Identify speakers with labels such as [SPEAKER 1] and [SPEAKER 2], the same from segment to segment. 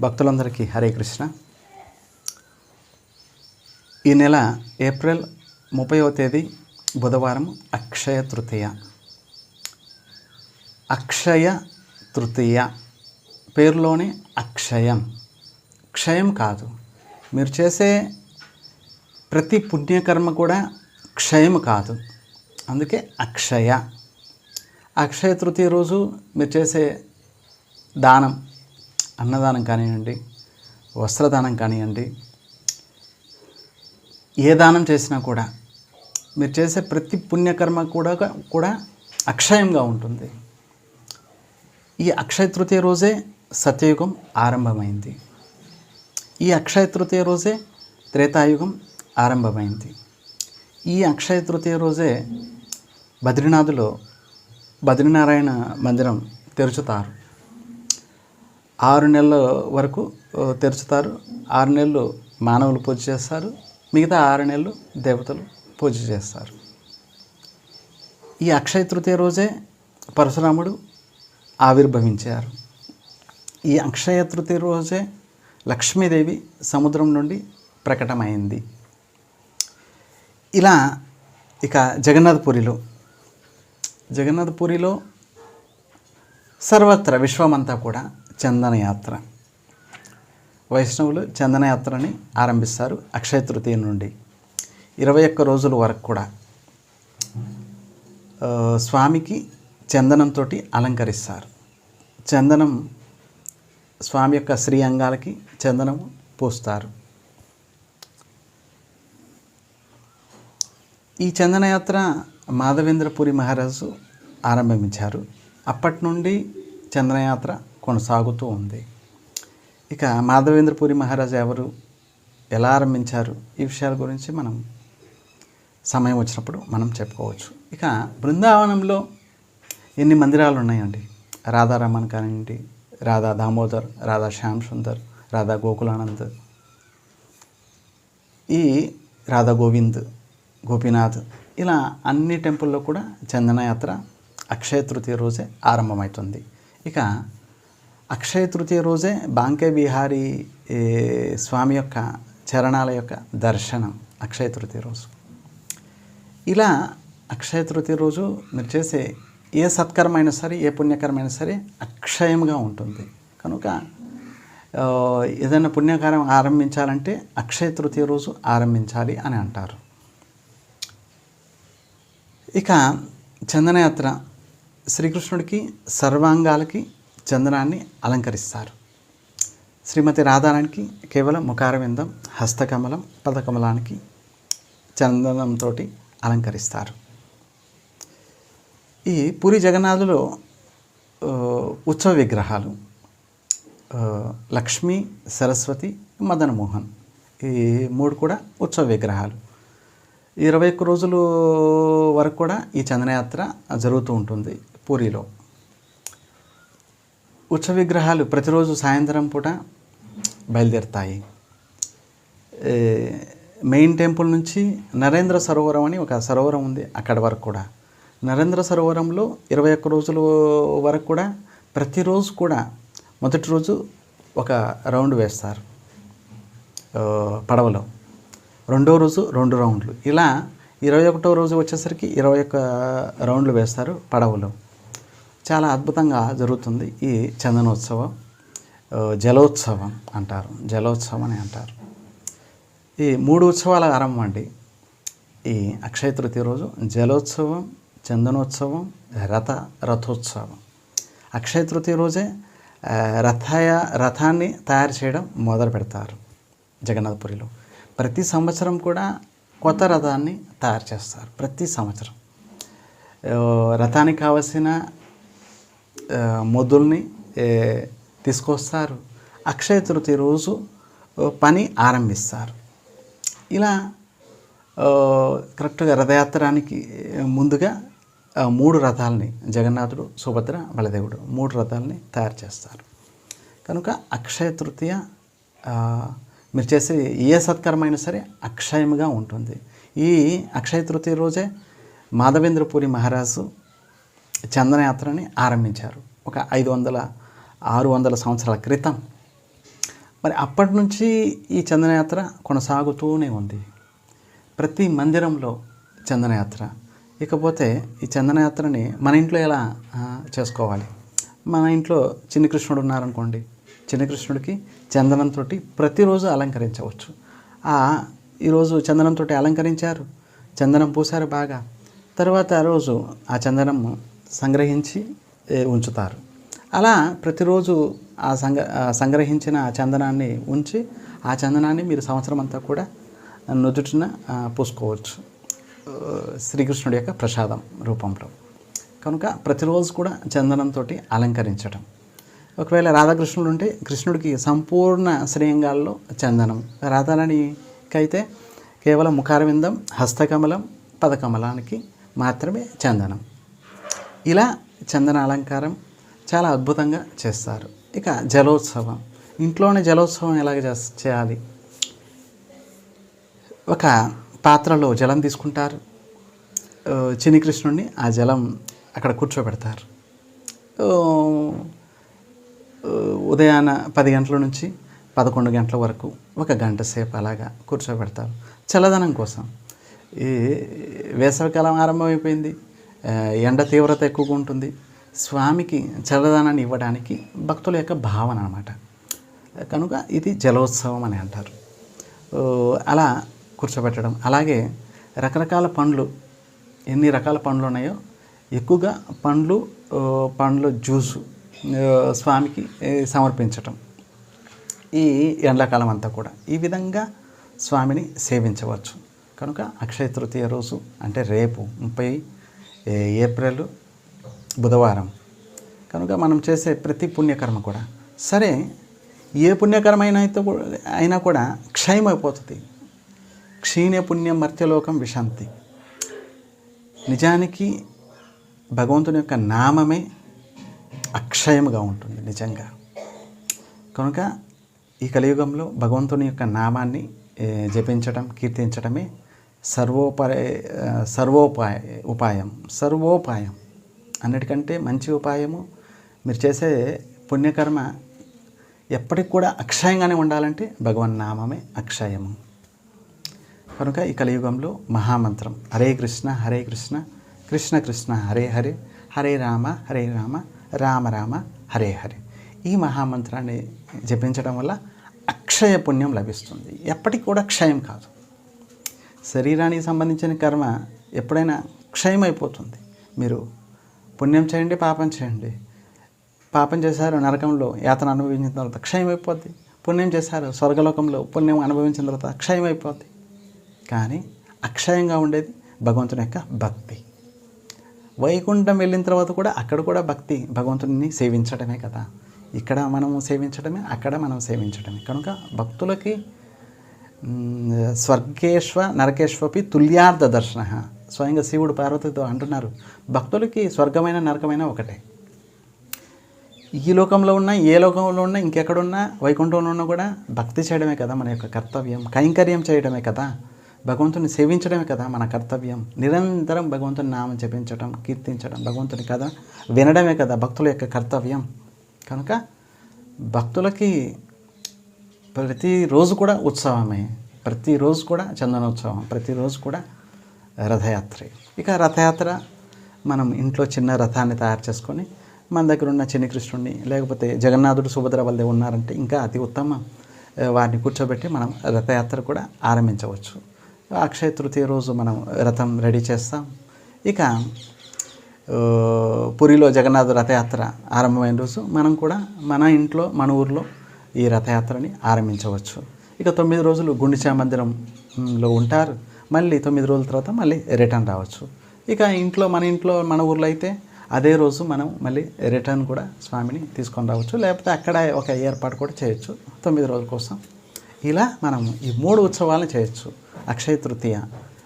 [SPEAKER 1] భక్తులందరికీ హరే కృష్ణ. ఈ నెల ఏప్రిల్ ముప్పైవ తేదీ బుధవారం అక్షయ తృతీయ. అక్షయ తృతీయ పేరులోనే అక్షయం. క్షయం కాదు. మీరు చేసే ప్రతి పుణ్యకర్మ కూడా క్షయం కాదు. అందుకే అక్షయ. అక్షయ తృతీయ రోజు మీరు చేసే దానం అన్నదానం కానివ్వండి వస్త్రదానం కానివ్వండి ఏ దానం చేసినా కూడా మీరు చేసే ప్రతి పుణ్యకర్మ కూడా కూడా అక్షయంగా ఉంటుంది. ఈ అక్షయ తృతీయ రోజే సత్యయుగం ఆరంభమైంది. ఈ అక్షయ తృతీయ రోజే త్రేతాయుగం ఆరంభమైంది. ఈ అక్షయ తృతీయ రోజే బద్రీనాథులో బద్రీనారాయణ మందిరం తెరుచుతారు. ఆరు నెలల వరకు తెరుచుతారు. ఆరు నెలలు మానవులు పూజ చేస్తారు. మిగతా ఆరు నెలలు దేవతలు పూజ చేస్తారు. ఈ అక్షయ తృతీయ రోజే పరశురాముడు ఆవిర్భవించారు. ఈ అక్షయ తృతీయ రోజే లక్ష్మీదేవి సముద్రం నుండి ప్రకటమైంది. ఇలా ఇక జగన్నాథపురిలో జగన్నాథపురిలో సర్వత్ర విశ్వమంతా కూడా చందనయాత్ర. వైష్ణవులు చందనయాత్రని ఆరంభిస్తారు అక్షయ తృతీయ నుండి. ఇరవై ఒక్క రోజుల వరకు కూడా స్వామికి చందనంతో అలంకరిస్తారు. చందనం స్వామి యొక్క శ్రీ అంగాలకి చందనం పూస్తారు. ఈ చందనయాత్ర మాధవేంద్రపురి మహారాజు ఆరంభించారు. అప్పటి నుండి చందనయాత్ర కొనసాగుతూ ఉంది. ఇక మాధవేంద్రపురి మహారాజు ఎవరు ఎలా ఆరంభించారు ఈ విషయాల గురించి మనం సమయం వచ్చినప్పుడు మనం చెప్పుకోవచ్చు. ఇక బృందావనంలో ఎన్ని మందిరాలు ఉన్నాయండి? రాధారమణ్ కానివ్వండి రాధా దామోదర్ రాధా శ్యామ్ సుందర్ రాధా గోకులానంద్. ఈ రాధా గోవింద్ గోపీనాథ్ ఇలా అన్ని టెంపుల్లో కూడా చందనయాత్ర అక్షయ తృతీయ రోజే ఆరంభమవుతుంది. ఇక అక్షయ తృతీయ రోజే బాంకే బిహారీ స్వామి యొక్క చరణాల యొక్క దర్శనం అక్షయ తృతీయ రోజు. ఇలా అక్షయ తృతీయ రోజు మీరు చేసే ఏ సత్కరమైనా సరే ఏ పుణ్యకరమైనా సరే అక్షయంగా ఉంటుంది. కనుక ఏదైనా పుణ్యకారం ఆరంభించాలంటే అక్షయ తృతీయ రోజు ఆరంభించాలి అని అంటారు. ఇక చందనయాత్ర శ్రీకృష్ణుడికి సర్వాంగాలకి చందనాన్ని అలంకరిస్తారు. శ్రీమతి రాధారానికి కేవలం ముఖారవిందం హస్తకమలం పదకమలానికి చందనంతో అలంకరిస్తారు. ఈ పూరి జగన్నాథులో ఉత్సవ విగ్రహాలు లక్ష్మి సరస్వతి మదన్ మోహన్ ఈ మూడు కూడా ఉత్సవ విగ్రహాలు. ఇరవై ఒక్క రోజులు వరకు కూడా ఈ చందనయాత్ర జరుగుతూ ఉంటుంది పూరిలో. ఉత్సవ విగ్రహాలు ప్రతిరోజు సాయంత్రం పూట బయలుదేరుతాయి. మెయిన్ టెంపుల్ నుంచి నరేంద్ర సరోవరం అని ఒక సరోవరం ఉంది అక్కడ వరకు కూడా. నరేంద్ర సరోవరంలో ఇరవై ఒక్క రోజుల వరకు కూడా ప్రతిరోజు కూడా మొదటి రోజు ఒక రౌండ్ వేస్తారు. పడవలో. రెండో రోజు రెండు రౌండ్లు. ఇలా ఇరవై ఒకటో రోజు వచ్చేసరికి ఇరవై ఒక్క రౌండ్లు వేస్తారు పడవలో. చాలా అద్భుతంగా జరుగుతుంది ఈ చందనోత్సవం. జలోత్సవం అంటారు. జలోత్సవం అని అంటారు. ఈ మూడు ఉత్సవాల ఆరంభం అండి. ఈ అక్షయ తృతీయ రోజు జలోత్సవం చందనోత్సవం రథ రథోత్సవం. అక్షయ తృతీయ రోజే రథయ రథాన్ని తయారు చేయడం మొదలు పెడతారు జగన్నాథపురిలో. ప్రతి సంవత్సరం కూడా కొత్త రథాన్ని తయారు చేస్తారు ప్రతి సంవత్సరం. రథానికి కావలసిన మొద్దుల్ని తీసుకొస్తారు. అక్షయ తృతీయ రోజు పని ఆరంభిస్తారు. ఇలా కరెక్ట్గా రథయాత్రానికి ముందుగా మూడు రథాలని జగన్నాథుడు సుభద్ర బలదేవుడు మూడు రథాలని తయారు చేస్తారు. కనుక అక్షయ తృతీయ మీరు చేసే ఏ సత్కరమైనా సరే అక్షయముగా ఉంటుంది. ఈ అక్షయ తృతీయ రోజే మాధవేంద్రపురి మహారాజు చందనయాత్రని ఆరంభించారు. ఒక ఐదు వందల ఆరు వందల సంవత్సరాల క్రితం. మరి అప్పటి నుంచి ఈ చందనయాత్ర కొనసాగుతూనే ఉంది. ప్రతి మందిరంలో చందనయాత్ర. ఇకపోతే ఈ చందనయాత్రని మన ఇంట్లో ఎలా చేసుకోవాలి? మన ఇంట్లో చిన్ని కృష్ణుడు ఉన్నారనుకోండి. చిన్న కృష్ణుడికి చందనంతో ప్రతిరోజు అలంకరించవచ్చు. ఆ ఈరోజు చందనంతో అలంకరించారు. చందనం పూసారు బాగా. తర్వాత రోజు ఆ చందనం సంగ్రహించి ఉంచుతారు. అలా ప్రతిరోజు ఆ సంగ సంగ్రహించిన చందనాన్ని ఉంచి ఆ చందనాన్ని మీరు సంవత్సరం అంతా కూడా నుదుటిన పూసుకోవచ్చు. శ్రీకృష్ణుడి యొక్క ప్రసాదం రూపంలో. కనుక ప్రతిరోజు కూడా చందనంతో అలంకరించడం ఒకవేళ రాధాకృష్ణుడు ఉంటే కృష్ణుడికి సంపూర్ణ శ్రేయంగాల్లో చందనం. రాధారాణికైతే కేవలం ముఖారవిందం హస్తకమలం పదకమలానికి మాత్రమే చందనం. ఇలా చందన అలంకారం చాలా అద్భుతంగా చేస్తారు. ఇక జలోత్సవం. ఇంట్లోనే జలోత్సవం ఎలాగ చేయాలి? ఒక పాత్రలో జలం తీసుకుంటారు. ఆ, చిన్ని కృష్ణుడిని ఆ జలం అక్కడ కూర్చోబెడతారు. ఉదయాన పది గంటల నుంచి పదకొండు గంటల వరకు ఒక గంట సేపు అలాగా కూర్చోబెడతారు. చల్లదనం కోసం. ఈ వేసవికాలం ఆరంభమైపోయింది. ఎండ తీవ్రత ఎక్కువగా ఉంటుంది. స్వామికి చల్లదనాన్ని ఇవ్వడానికి భక్తుల యొక్క భావన అనమాట కనుక ఇది జలోత్సవం అని అంటారు. అలా కూర్చోబెట్టడం. అలాగే రకరకాల పండ్లు ఎన్ని రకాల పండ్లు ఉన్నాయో ఎక్కువగా పండ్లు పండ్ల జ్యూసు స్వామికి సమర్పించటం. ఈ ఎండాకాలం అంతా కూడా ఈ విధంగా స్వామిని సేవించవచ్చు. కనుక అక్షయ తృతీయ రోజు అంటే రేపు ముప్పై ఏప్రిల్? బుధవారం. కనుక మనం చేసే ప్రతి పుణ్యకర్మ కూడా సరే ఏ పుణ్యకరమైన అయితే అయినా కూడా క్షయమైపోతుంది. క్షీణ పుణ్యం మర్త్యలోకం విశాంతి. నిజానికి భగవంతుని యొక్క నామమే అక్షయముగా ఉంటుంది నిజంగా. కనుక ఈ కలియుగంలో భగవంతుని యొక్క నామాన్ని జపించటం జపించడం కీర్తించడమే సర్వోపాయ సర్వోపాయ ఉపాయం సర్వోపాయం అన్నిటికంటే మంచి ఉపాయము మీరు చేసే పుణ్యకర్మ ఎప్పటికి కూడా అక్షయంగానే ఉండాలంటే భగవన్ నామమే అక్షయము. కనుక ఈ కలియుగంలో మహామంత్రం హరే కృష్ణ హరే కృష్ణ కృష్ణ కృష్ణ హరే హరే హరే రామ హరే రామ రామ రామ హరే హరే. ఈ మహామంత్రాన్ని జపించడం వల్ల అక్షయ పుణ్యం లభిస్తుంది. ఎప్పటికి కూడా క్షయం కాదు. శరీరానికి సంబంధించిన కర్మ ఎప్పుడైనా క్షయమైపోతుంది. మీరు పుణ్యం చేయండి పాపం చేయండి. పాపం చేశారు నరకంలో యాతన అనుభవించిన తర్వాత క్షయమైపోద్ది. పుణ్యం చేశారు స్వర్గలోకంలో పుణ్యం అనుభవించిన తర్వాత క్షయమైపోద్ది. కానీ అక్షయంగా ఉండేది భగవంతుని యొక్క భక్తి. వైకుంఠం వెళ్ళిన తర్వాత కూడా అక్కడ కూడా భక్తి భగవంతుని సేవించడమే కదా. ఇక్కడ మనము సేవించడమే అక్కడ మనం సేవించడమే కనుక భక్తులకి మ్, స్వర్గేశ్వ నరకేశ్వపి తుల్యార్థ దర్శన. స్వయంగా శివుడు పార్వతితో అంటున్నారు భక్తులకి స్వర్గమైన నరకమైన ఒకటే. ఈ లోకంలో ఉన్నా ఏ లోకంలో ఉన్నా ఇంకెక్కడున్నా వైకుంఠంలో ఉన్నా కూడా భక్తి చేయడమే కదా మన యొక్క కర్తవ్యం కైంకర్యం చేయడమే కదా భగవంతుని సేవించడమే కదా మన కర్తవ్యం. నిరంతరం భగవంతుని నామం జపించడం కీర్తించడం భగవంతుని కథ వినడమే కదా భక్తుల యొక్క కర్తవ్యం. కనుక భక్తులకి ప్రతిరోజు కూడా ఉత్సవమే. ప్రతిరోజు కూడా చందనోత్సవం. ప్రతిరోజు కూడా రథయాత్రే. ఇక రథయాత్ర మనం ఇంట్లో చిన్న రథాన్ని తయారు చేసుకొని మన దగ్గర ఉన్న చిన్ని కృష్ణుడిని లేకపోతే జగన్నాథుడు సుభద్ర వాళ్ళే ఉన్నారంటే ఇంకా అతి ఉత్తమ వారిని కూర్చోబెట్టి మనం రథయాత్ర కూడా ఆరంభించవచ్చు. అక్షయ తృతీయ రోజు మనం రథం రెడీ చేస్తాం. ఇక పూరిలో జగన్నాథ రథయాత్ర ఆరంభమైన రోజు మనం కూడా మన ఇంట్లో మన ఊర్లో ఈ రథయాత్రని ఆరంభించవచ్చు. ఇక తొమ్మిది రోజులు గుండిచా మందిరంలో ఉంటారు. మళ్ళీ తొమ్మిది రోజుల తర్వాత మళ్ళీ రిటర్న్ రావచ్చు. ఇక ఇంట్లో మన ఇంట్లో మన ఊర్లో అయితే అదే రోజు మనం మళ్ళీ రిటర్న్ కూడా స్వామిని తీసుకొని రావచ్చు. లేకపోతే అక్కడ ఒక ఏర్పాటు కూడా చేయొచ్చు. తొమ్మిది రోజుల కోసం ఇలా మనం ఈ మూడు ఉత్సవాలను చేయొచ్చు. అక్షయ తృతీయ.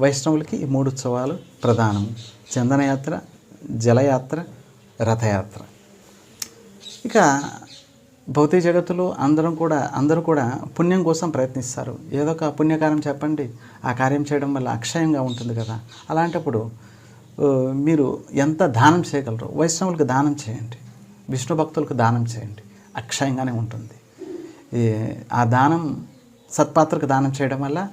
[SPEAKER 1] వైష్ణవులకి ఈ మూడు ఉత్సవాలు ప్రధానం. చందనయాత్ర జలయాత్ర రథయాత్ర. ఇక భౌతిక జగత్తులో అందరం కూడా అందరూ కూడా పుణ్యం కోసం ప్రయత్నిస్తారు. ఏదో ఒక పుణ్యకార్యం చెప్పండి ఆ కార్యం చేయడం వల్ల అక్షయంగా ఉంటుంది కదా. అలాంటప్పుడు మీరు ఎంత దానం చేయగలరు వైష్ణవులకు దానం చేయండి విష్ణు భక్తులకు దానం చేయండి అక్షయంగానే ఉంటుంది. ఆ దానం సత్పాత్రకు దానం చేయడం వల్ల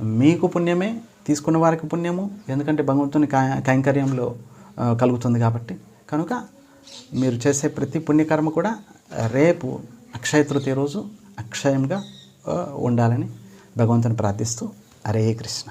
[SPEAKER 1] మీకు పుణ్యమే తీసుకున్న వారికి పుణ్యము ఎందుకంటే భగవంతుని కా- కైంకర్యంలో కలుగుతుంది కాబట్టి. కనుక మీరు చేసే ప్రతి పుణ్యకర్మ కూడా రేపు అక్షయ తృతీయ రోజు అక్షయంగా ఉండాలని భగవంతుని ప్రార్థిస్తూ హరే కృష్ణ.